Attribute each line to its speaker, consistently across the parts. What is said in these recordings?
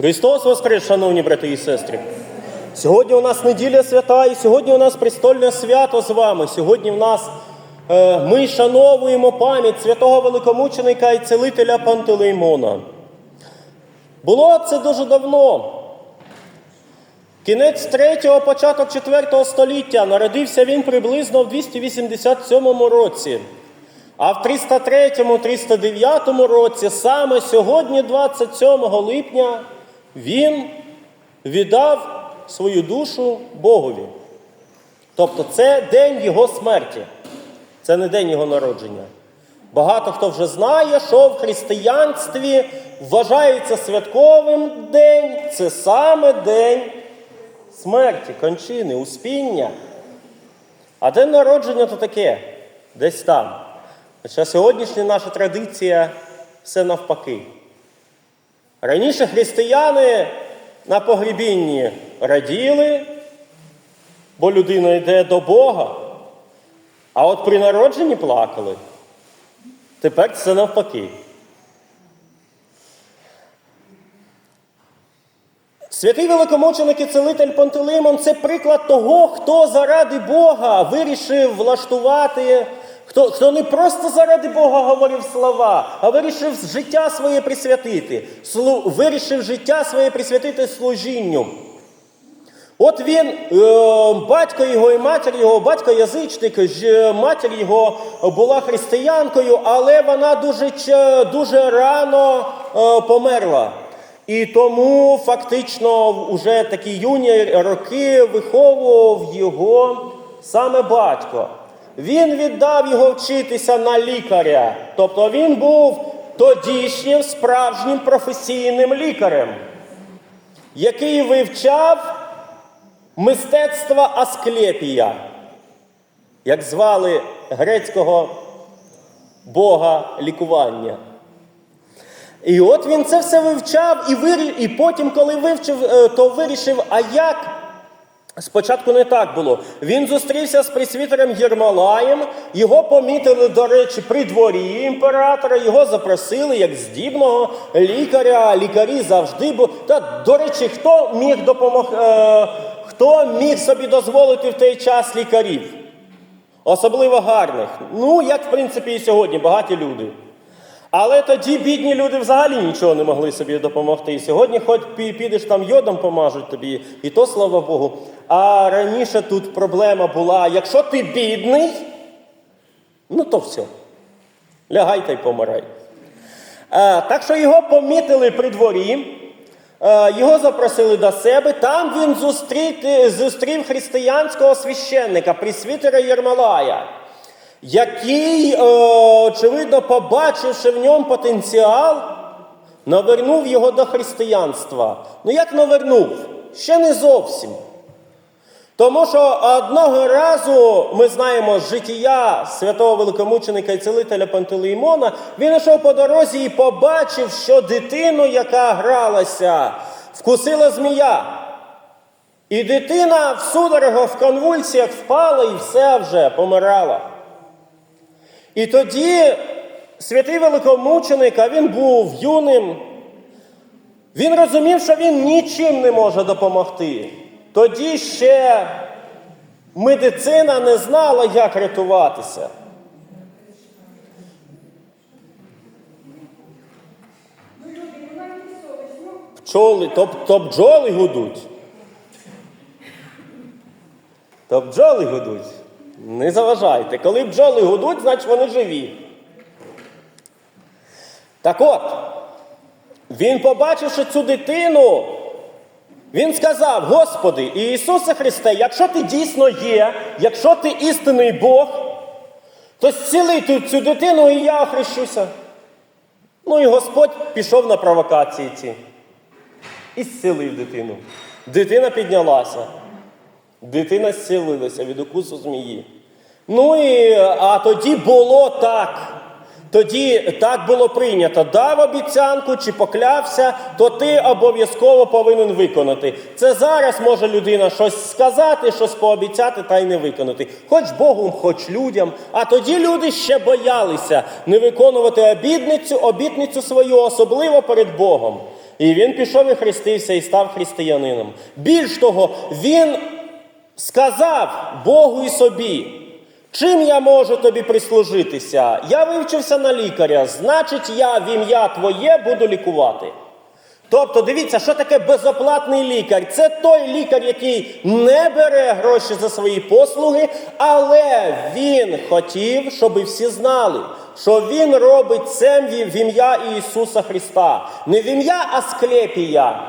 Speaker 1: Христос Воскрес, шановні брати і сестри. Сьогодні у нас неділя свята, і сьогодні у нас престольне свято з вами. Сьогодні в нас е, ми шановуємо пам'ять святого великомученика і целителя Пантелеймона. Було це дуже давно. Кінець 3-го, початок 4 століття. Народився він приблизно в 287 році. А в 303-309 році, саме сьогодні, 27 липня, він віддав свою душу Богові. Тобто це день його смерті, це не день його народження. Багато хто вже знає, що в християнстві вважається святковим день, це саме день смерті, кончини, успіння. А день народження то таке, десь там. Хоча сьогоднішня наша традиція все навпаки. Раніше християни на погребінні раділи, бо людина йде до Бога, а от при народженні плакали. Тепер це навпаки. Святий великомученик і целитель Пантелеймон – це приклад того, хто заради Бога вирішив влаштувати, хто, хто не просто заради Бога говорив слова, а вирішив життя своє присвятити, слу, вирішив життя своє присвятити служінню. От він, е, батько його і матір його, батько язичник, ж- матір його була християнкою, але вона дуже, дуже рано е, померла. І тому фактично вже такі юні роки виховував його саме батько. Він віддав його вчитися на лікаря. Тобто він був тодішнім справжнім професійним лікарем, який вивчав мистецтва Асклепія, як звали грецького бога лікування. І от він це все вивчав, і, вирі... і потім, коли вивчив, е, то вирішив, а як. Спочатку не так було. Він зустрівся з присвітером Єрмолаєм, його помітили, до речі, при дворі імператора, його запросили як здібного лікаря. Лікарі завжди були. Та, до речі, хто міг допомог... е... хто міг собі дозволити в той час лікарів? Особливо гарних. Ну, як в принципі і сьогодні, багаті люди. Але тоді бідні люди взагалі нічого не могли собі допомогти. І сьогодні, хоч підеш там йодом помажуть тобі, і то слава Богу. А раніше тут проблема була: якщо ти бідний, ну то все. Лягай та й помирай. Е, так що його помітили при дворі, е, його запросили до себе. Там він зустріти- зустрів християнського священника, присвітера Єрмолая який, е, очевидно, побачивши в ньому потенціал, навернув його до християнства. Ну як навернув? Ще не зовсім. Тому що одного разу ми знаємо життя святого великомученика і целителя Пантелеймона, він йшов по дорозі і побачив, що дитину, яка гралася, вкусила змія. І дитина в судорогах, в конвульсіях впала і все вже помирала. І тоді святий великомученик, а він був юним, він розумів, що він нічим не може допомогти. Тоді ще медицина не знала, як рятуватися. Пчоли, то, то бджоли гудуть. То бджоли гудуть. Не заважайте. Коли бджоли гудуть, значить вони живі. Так от, він, побачивши цю дитину, він сказав: Господи, Ісусе Христе, якщо ти дійсно є, якщо ти істинний Бог, то зціли цю дитину і я охрещуся. Ну і Господь пішов на провокації ці. І зцілив дитину. Дитина піднялася. Дитина зцілилася від укусу змії. Ну і а тоді було так. Тоді так було прийнято. Дав обіцянку чи поклявся, то ти обов'язково повинен виконати. Це зараз може людина щось сказати, щось пообіцяти та й не виконати. Хоч Богу, хоч людям. А тоді люди ще боялися не виконувати обітницю, обітницю свою, особливо перед Богом. І він пішов і хрестився і став християнином. Більш того, він сказав Богу і собі, чим я можу тобі прислужитися? Я вивчився на лікаря, значить, я в ім'я твоє буду лікувати. Тобто, дивіться, що таке безоплатний лікар? Це той лікар, який не бере гроші за свої послуги, але він хотів, щоб всі знали, що він робить це в ім'я Ісуса Христа. Не в ім'я Асклепія,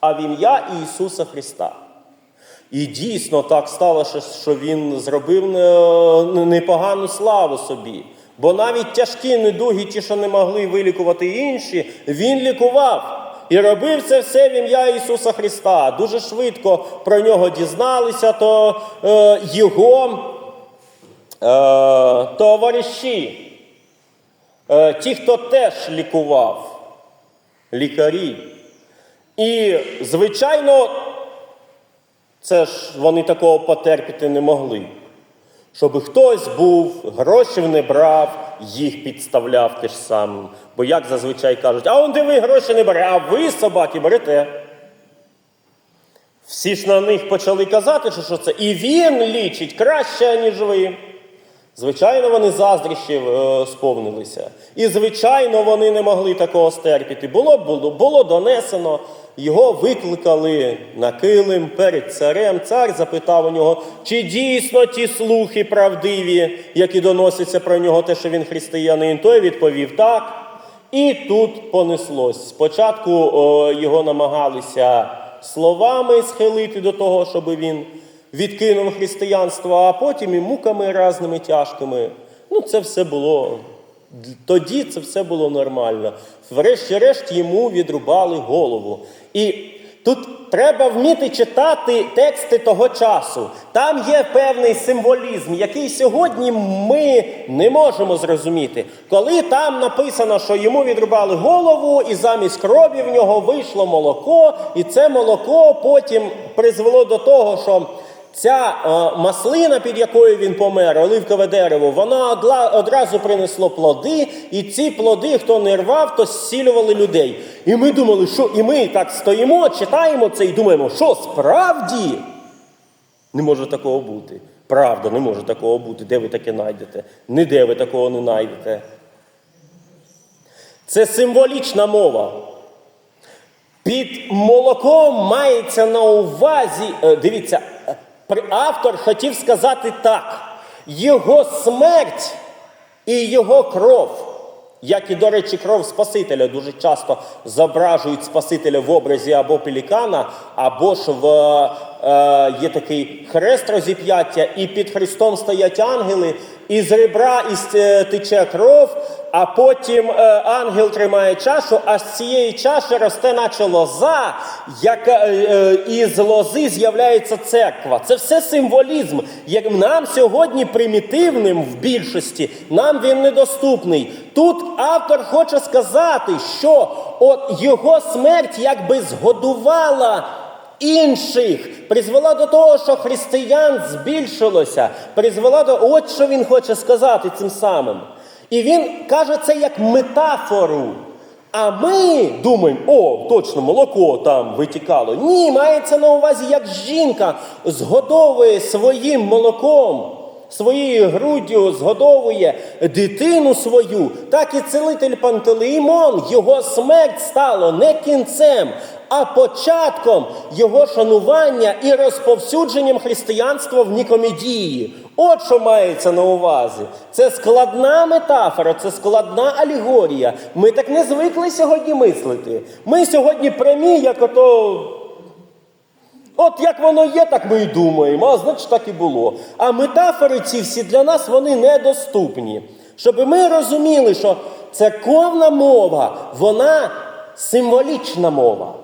Speaker 1: а в ім'я Ісуса Христа. І дійсно так сталося, що він зробив непогану славу собі. Бо навіть тяжкі недуги, ті, що не могли вилікувати інші, він лікував. І робив це все в ім'я Ісуса Христа. Дуже швидко про нього дізналися, то е, його е, товариші, е, ті, хто теж лікував, лікарі. І, звичайно, це ж вони такого потерпіти не могли. Щоб хтось був, грошів не брав, їх підставляв теж сам. Бо як зазвичай кажуть, а он де ви гроші не бере, а ви собаки берете. Всі ж на них почали казати, що це і він лічить краще, ніж ви. Звичайно, вони заздріщів е, сповнилися. І, звичайно, вони не могли такого стерпіти. Було, було, було донесено, його викликали на килим перед царем. Цар запитав у нього, чи дійсно ті слухи правдиві, які доносяться про нього, те, що він християнин. Той відповів так. І тут понеслось. Спочатку о, його намагалися словами схилити до того, щоб він відкинув християнство, а потім і муками разними тяжкими. Ну, це все було. Тоді це все було нормально. Врешті-решт йому відрубали голову. І тут треба вміти читати тексти того часу. Там є певний символізм, який сьогодні ми не можемо зрозуміти. Коли там написано, що йому відрубали голову, і замість крові в нього вийшло молоко, і це молоко потім призвело до того, що. Ця е, маслина, під якою він помер, оливкове дерево, вона одразу принесло плоди, і ці плоди, хто не рвав, то зцілювали людей. І ми думали, що і ми так стоїмо, читаємо це і думаємо, що справді не може такого бути. Правда, не може такого бути. Де ви таке знайдете? Ніде ви такого не знайдете. Це символічна мова. Під молоком мається на увазі, е, дивіться, е, автор хотів сказати так: його смерть і його кров, як і, до речі, кров Спасителя дуже часто зображують Спасителя в образі або пелікана, або ж в є такий хрест розіп'яття, і під Христом стоять ангели, і з ребра із, е, тече кров, а потім е, ангел тримає чашу, а з цієї чаші росте наче лоза, яка е, е, із лози з'являється церква. Це все символізм. Як нам сьогодні примітивним в більшості, нам він недоступний. Тут автор хоче сказати, що от його смерть якби згодувала. Інших призвела до того, що християн збільшилося, призвела до от що він хоче сказати цим самим. І він каже це як метафору. А ми думаємо, о, точно молоко там витікало. Ні, мається на увазі, як жінка згодовує своїм молоком, своєю груддю згодовує дитину свою, так і целитель Пантелеймон, його смерть стало не кінцем, а початком його шанування і розповсюдженням християнства в Нікомедії. От що мається на увазі. Це складна метафора, це складна алегорія. Ми так не звикли сьогодні мислити. Ми сьогодні прямі, як ото. От як воно є, так ми і думаємо, а значить так і було. А метафори ці всі для нас вони недоступні. Щоб ми розуміли, що церковна мова, вона символічна мова.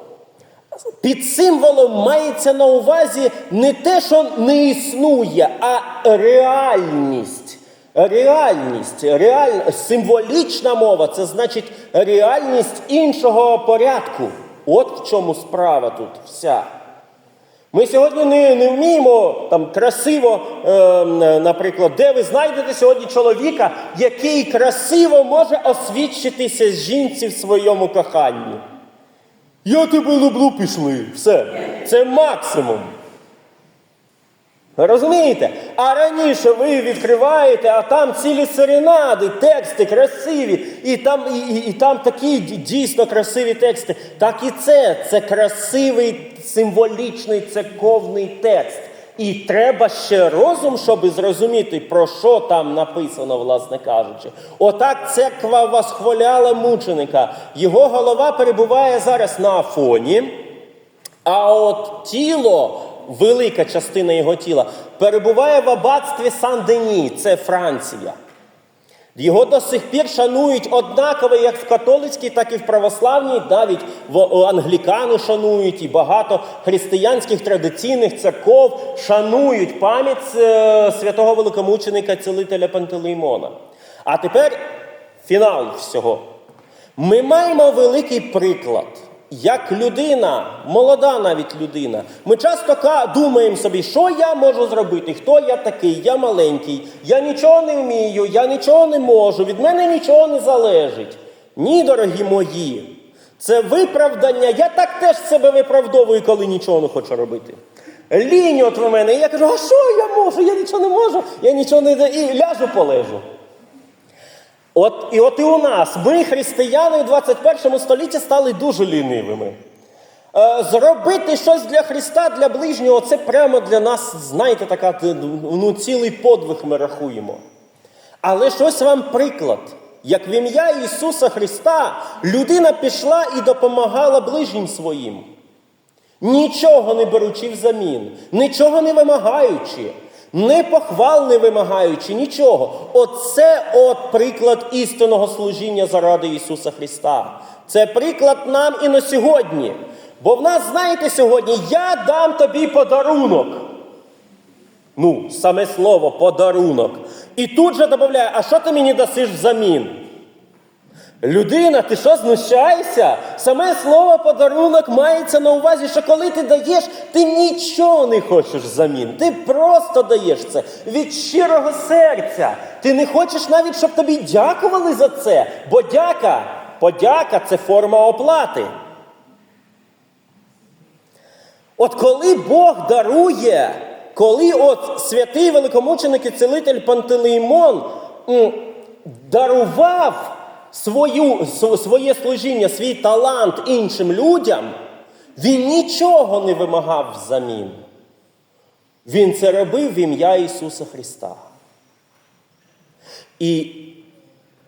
Speaker 1: Під символом мається на увазі не те, що не існує, а реальність. Реальність, реаль... символічна мова це значить реальність іншого порядку. От в чому справа тут вся. Ми сьогодні не, не вміємо там красиво, е, наприклад, де ви знайдете сьогодні чоловіка, який красиво може освідчитися жінці в своєму коханні. Я тебе люблю, пішли. Все. Це максимум. Розумієте? А раніше ви відкриваєте, а там цілі серенади, тексти красиві, і там, і, і, і там такі дійсно красиві тексти. Так і це. Це красивий, символічний церковний текст. І треба ще розум, щоб зрозуміти, про що там написано, власне кажучи. Отак церква восхваляла мученика. Його голова перебуває зараз на Афоні. А от тіло, велика частина його тіла, перебуває в аббатстві Сан-Дені, це Франція. Його до сих пір шанують однаково як в католицькій, так і в православній, навіть в у англікани шанують, і багато християнських традиційних церков шанують пам'ять е, святого великомученика цілителя Пантелеймона. А тепер фінал всього. Ми маємо великий приклад. Як людина, молода навіть людина, ми часто думаємо собі, що я можу зробити, хто я такий, я маленький, я нічого не вмію, я нічого не можу, від мене нічого не залежить. Ні, дорогі мої, це виправдання. Я так теж себе виправдовую, коли нічого не хочу робити. Лінь от в мене, і я кажу, а що я можу? Я нічого не можу, я нічого не і ляжу полежу. От, і от і у нас, ми, християни в 21 столітті, стали дуже лінивими. Е, зробити щось для Христа, для ближнього, це прямо для нас, знаєте, така ну, цілий подвиг ми рахуємо. Але щось вам приклад. Як в ім'я Ісуса Христа людина пішла і допомагала ближнім своїм, нічого не беручи взамін, нічого не вимагаючи, не похвал не вимагаючи, нічого. Оце от приклад істинного служіння заради Ісуса Христа. Це приклад нам і на сьогодні. Бо в нас, знаєте, сьогодні я дам тобі подарунок. Ну, саме слово подарунок. І тут же додає, а що ти мені дасиш взамін? Людина, ти що знущаєшся? Саме слово подарунок мається на увазі, що коли ти даєш, ти нічого не хочеш взамін. Ти просто даєш це від щирого серця. Ти не хочеш навіть, щоб тобі дякували за це. Бо дяка, подяка це форма оплати. От коли Бог дарує, коли от святий великомученик і цілитель Пантелеймон дарував свою, своє служіння, свій талант іншим людям, він нічого не вимагав взамін. Він це робив в ім'я Ісуса Христа. І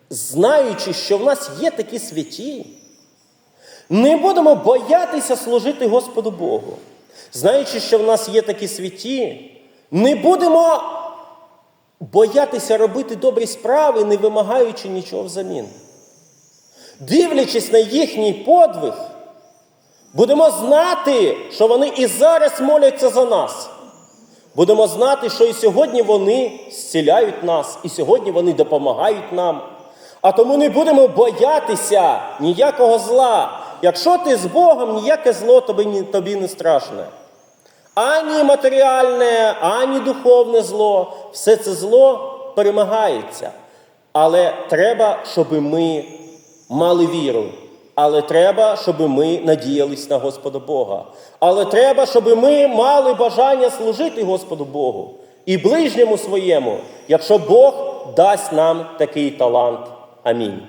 Speaker 1: знаючи, що в нас є такі святі, не будемо боятися служити Господу Богу. Знаючи, що в нас є такі святі, не будемо боятися робити добрі справи, не вимагаючи нічого взамін. Дивлячись на їхній подвиг, будемо знати, що вони і зараз моляться за нас. Будемо знати, що і сьогодні вони зціляють нас, і сьогодні вони допомагають нам. А тому не будемо боятися ніякого зла. Якщо ти з Богом, ніяке зло тобі, тобі не страшне. Ані матеріальне, ані духовне зло, все це зло перемагається. Але треба, щоб ми мали віру. Але треба, щоб ми надіялись на Господа Бога. Але треба, щоб ми мали бажання служити Господу Богу і ближньому своєму, якщо Бог дасть нам такий талант. Амінь.